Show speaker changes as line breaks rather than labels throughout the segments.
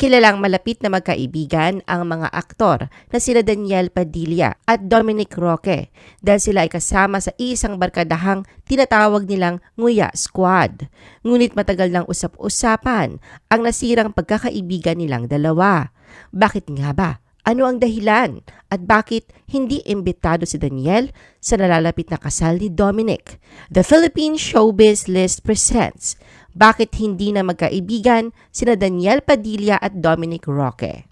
Kilalang malapit na magkaibigan ang mga aktor na sila Daniel Padilla at Dominic Roque dahil sila ay kasama sa isang barkadahang tinatawag nilang Nguya Squad. Ngunit matagal ng usap-usapan ang nasirang pagkakaibigan nilang dalawa. Bakit nga ba? Ano ang dahilan? At bakit hindi imbitado si Daniel sa nalalapit na kasal ni Dominic? The Philippine Showbiz List presents bakit hindi na magkaibigan sina Daniel Padilla at Dominic Roque.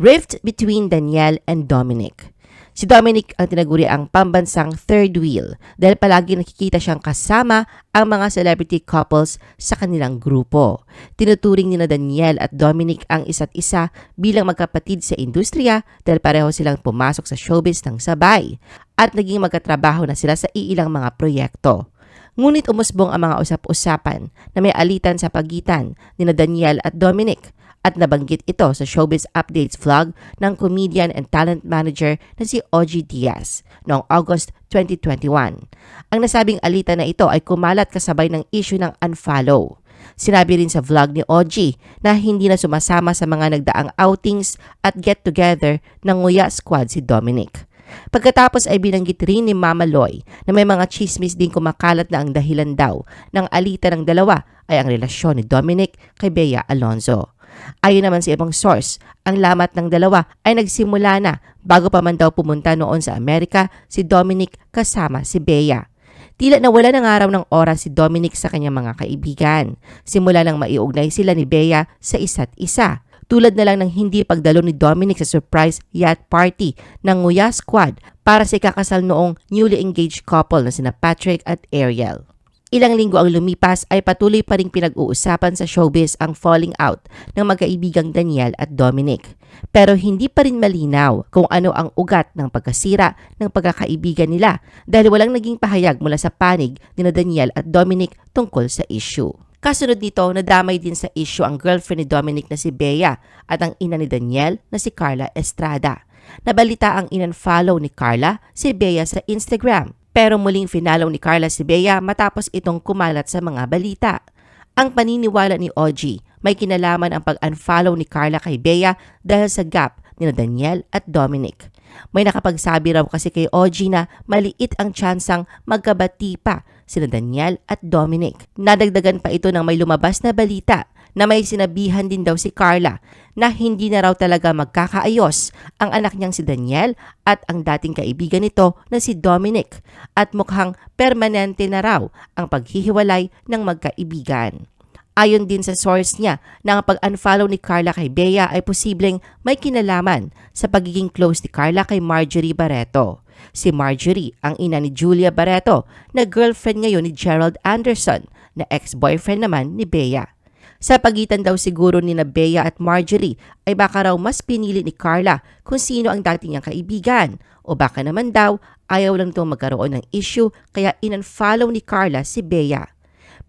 Rift between Daniel and Dominic. Si Dominic ang tinaguri ang pambansang third wheel dahil palagi nakikita siyang kasama ang mga celebrity couples sa kanilang grupo. Tinuturing ni na Daniel at Dominic ang isa't isa bilang magkapatid sa industriya dahil pareho silang pumasok sa showbiz ng sabay at naging magkatrabaho na sila sa iilang mga proyekto. Ngunit umusbong ang mga usap-usapan na may alitan sa pagitan ni na Daniel at Dominic at nabanggit ito sa Showbiz Updates vlog ng comedian and talent manager na si OG Diaz noong August 2021. Ang nasabing alitan na ito ay kumalat kasabay ng issue ng unfollow. Sinabi rin sa vlog ni OG na hindi na sumasama sa mga nagdaang outings at get-together ng Nguya Squad si Dominic. Pagkatapos ay binanggit rin ni Mama Loy na may mga chismis din kumakalat na ang dahilan daw ng alita ng dalawa ay ang relasyon ni Dominic kay Bea Alonzo. Ayon naman sa ibang source, ang lamat ng dalawa ay nagsimula na bago pa man daw pumunta noon sa Amerika si Dominic kasama si Bea. Tila nawala ng araw ng oras si Dominic sa kanyang mga kaibigan. Simula nang maiugnay sila ni Bea sa isa't isa. Tulad na lang ng hindi pagdalo ni Dominic sa surprise yacht party ng Nguya Squad para sa ikakasal noong newly engaged couple na sina Patrick at Ariel. Ilang linggo ang lumipas ay patuloy pa rin pinag-uusapan sa showbiz ang falling out ng magkaibigang Daniel at Dominic. Pero hindi pa rin malinaw kung ano ang ugat ng pagkasira ng pagkakaibigan nila dahil walang naging pahayag mula sa panig ni Daniel at Dominic tungkol sa issue. Kasunod nito, nadamay din sa issue ang girlfriend ni Dominic na si Bea at ang ina ni Daniel na si Carla Estrada. Nabalita ang in-follow ni Carla si Bea sa Instagram pero muling finalaw ni Carla si Bea matapos itong kumalat sa mga balita. Ang paniniwala ni OG, may kinalaman ang pag-unfollow ni Carla kay Bea dahil sa gap ni Daniel at Dominic. May nakapagsabi raw kasi kay OG na maliit ang tsansang magkabati pa sina Daniel at Dominic. Nadagdagan pa ito ng may lumabas na balita na may sinabihan din daw si Carla na hindi na raw talaga magkakaayos ang anak niyang si Daniel at ang dating kaibigan nito na si Dominic at mukhang permanente na raw ang paghihiwalay ng magkaibigan. Ayon din sa source niya na ang pag-unfollow ni Carla kay Bea ay posibleng may kinalaman sa pagiging close ni Carla kay Marjorie Barreto. Si Marjorie ang ina ni Julia Barreto na girlfriend ngayon ni Gerald Anderson na ex-boyfriend naman ni Bea. Sa pagitan daw siguro ni Bea at Marjorie ay baka raw mas pinili ni Carla kung sino ang dating niyang kaibigan o baka naman daw ayaw lang itong magkaroon ng issue kaya in-unfollow ni Carla si Bea.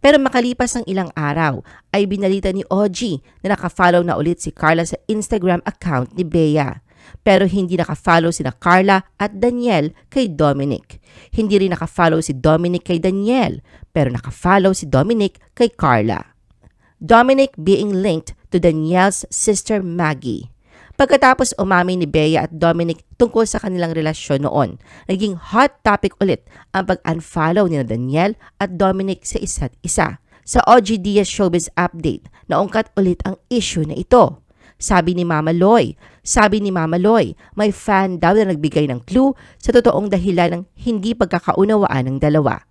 Pero makalipas ng ilang araw ay binalita ni OG na nakafollow na ulit si Carla sa Instagram account ni Bea. Pero hindi nakafollow sina Carla at Daniel kay Dominic. Hindi rin nakafollow si Dominic kay Daniel, pero nakafollow si Dominic kay Carla. Dominic being linked to Danielle's sister Maggie. Pagkatapos umamin ni Bea at Dominic tungkol sa kanilang relasyon noon, naging hot topic ulit ang pag-unfollow ni Daniel at Dominic sa isa't isa. Sa OG Diaz Showbiz Update, naungkat ulit ang issue na ito. Sabi ni Mama Loy, sabi ni Mama Loy, may fan daw na nagbigay ng clue sa totoong dahilan ng hindi pagkakaunawaan ng dalawa.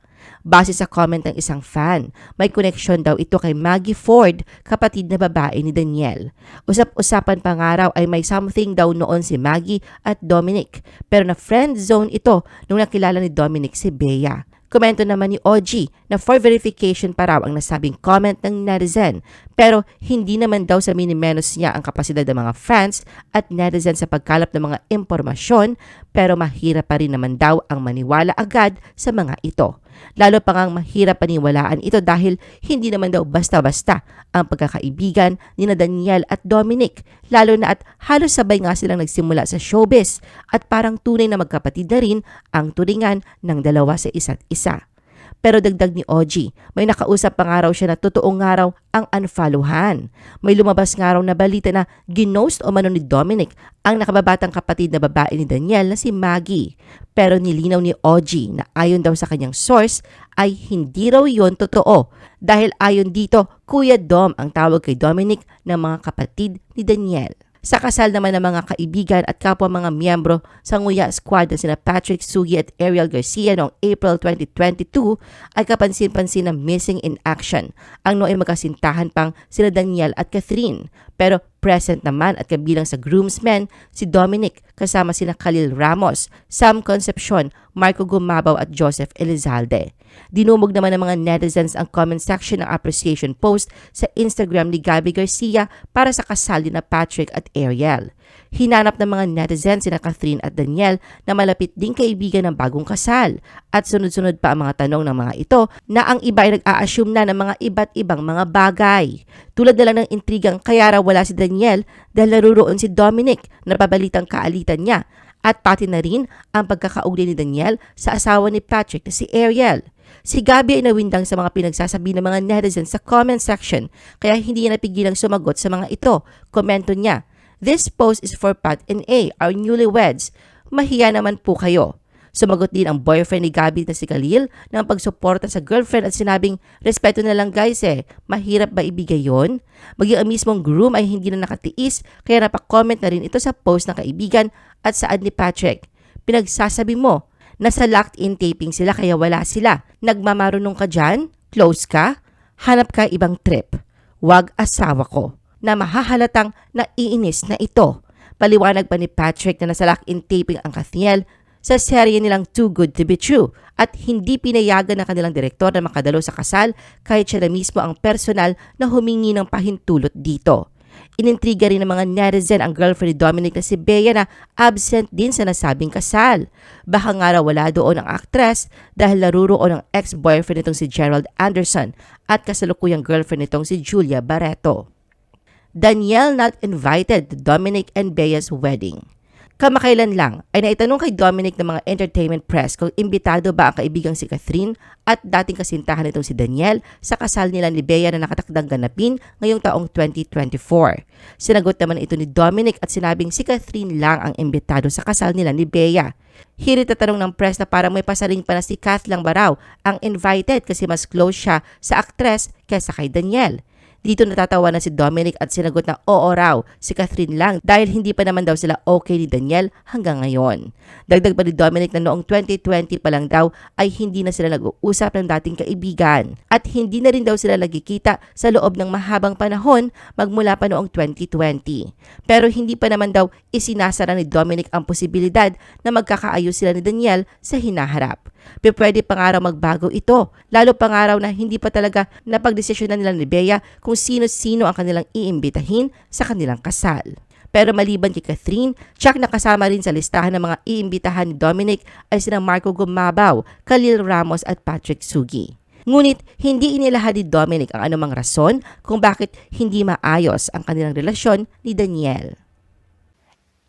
Base sa comment ng isang fan, may connection daw ito kay Maggie Ford, kapatid na babae ni Daniel. Usap-usapan pa nga raw ay may something daw noon si Maggie at Dominic, pero na friend zone ito nung nakilala ni Dominic si Bea. Komento naman ni OG na for verification pa raw ang nasabing comment ng netizen pero hindi naman daw sa minimenos niya ang kapasidad ng mga fans at netizen sa pagkalap ng mga impormasyon pero mahirap pa rin naman daw ang maniwala agad sa mga ito. Lalo pa ngang mahirap paniwalaan ito dahil hindi naman daw basta-basta ang pagkakaibigan ni na Daniel at Dominic. Lalo na at halos sabay nga silang nagsimula sa showbiz at parang tunay na magkapatid na rin ang turingan ng dalawa sa isa't isa. Pero dagdag ni OG, may nakausap pa nga raw siya na totoong nga raw ang unfollowhan. May lumabas nga raw na balita na ginost o mano ni Dominic ang nakababatang kapatid na babae ni Daniel na si Maggie. Pero nilinaw ni OG na ayon daw sa kanyang source ay hindi raw yon totoo dahil ayon dito, Kuya Dom ang tawag kay Dominic ng mga kapatid ni Daniel. Sa kasal naman ng mga kaibigan at kapwa mga miyembro sa Nguya Squad na sina Patrick Sugi at Ariel Garcia noong April 2022 ay kapansin-pansin na missing in action. Ang noon magkasintahan pang sina Daniel at Catherine. Pero present naman at kabilang sa groomsmen si Dominic kasama sina Khalil Ramos, Sam Concepcion, Marco Gumabaw at Joseph Elizalde. Dinumog naman ng mga netizens ang comment section ng appreciation post sa Instagram ni Gabby Garcia para sa kasal ni na Patrick at Ariel. Hinanap ng mga netizens sina Catherine at Daniel na malapit ding kaibigan ng bagong kasal at sunod-sunod pa ang mga tanong ng mga ito na ang iba ay nag-a-assume na ng mga iba't ibang mga bagay. Tulad na lang ng intrigang kaya wala si Daniel dahil naruroon si Dominic na pabalitang kaalitan niya at pati na rin ang pagkakaugli ni Daniel sa asawa ni Patrick na si Ariel. Si Gabi ay nawindang sa mga pinagsasabi ng mga netizens sa comment section kaya hindi niya napigilang sumagot sa mga ito. Komento niya, This post is for Pat and A, our newlyweds. Mahiya naman po kayo. Sumagot din ang boyfriend ni Gabi na si Khalil ng pagsuporta sa girlfriend at sinabing, respeto na lang guys eh, mahirap ba ibigay yon? Maging ang mismong groom ay hindi na nakatiis kaya napakomment na rin ito sa post ng kaibigan at saad ni Patrick. Pinagsasabi mo, nasa locked-in taping sila kaya wala sila. Nagmamarunong ka dyan? Close ka? Hanap ka ibang trip. Wag asawa ko na mahahalatang naiinis na ito. Paliwanag pa ni Patrick na nasa lock-in taping ang Kathiel sa serye nilang Too Good To Be True at hindi pinayagan ng kanilang direktor na makadalo sa kasal kahit siya na mismo ang personal na humingi ng pahintulot dito. Inintriga rin ng mga netizen ang girlfriend ni Dominic na si Bea na absent din sa nasabing kasal. Baka nga raw wala doon ang actress dahil naruroon ang ex-boyfriend nitong si Gerald Anderson at kasalukuyang girlfriend nitong si Julia Barreto. Danielle not invited to Dominic and Bea's wedding. Kamakailan lang ay naitanong kay Dominic ng mga entertainment press kung imbitado ba ang kaibigang si Catherine at dating kasintahan nitong si Daniel sa kasal nila ni Bea na nakatakdang ganapin ngayong taong 2024. Sinagot naman ito ni Dominic at sinabing si Catherine lang ang imbitado sa kasal nila ni Bea. Hirit na tanong ng press na parang may pasaring pa na si Kath lang ba raw ang invited kasi mas close siya sa aktres kaysa kay Daniel. Dito natatawa na si Dominic at sinagot na oo raw si Catherine lang dahil hindi pa naman daw sila okay ni Daniel hanggang ngayon. Dagdag pa ni Dominic na noong 2020 pa lang daw ay hindi na sila nag-uusap ng dating kaibigan at hindi na rin daw sila nagkikita sa loob ng mahabang panahon magmula pa noong 2020. Pero hindi pa naman daw isinasara ni Dominic ang posibilidad na magkakaayos sila ni Daniel sa hinaharap. Pero pwede pa nga raw magbago ito, lalo pa nga raw na hindi pa talaga napagdesisyonan nila ni Bea kung sino-sino ang kanilang iimbitahin sa kanilang kasal. Pero maliban kay Catherine, tsak nakasama rin sa listahan ng mga iimbitahan ni Dominic ay sina Marco Gumabaw, Khalil Ramos at Patrick Sugi. Ngunit hindi inilahad ni Dominic ang anumang rason kung bakit hindi maayos ang kanilang relasyon ni Daniel.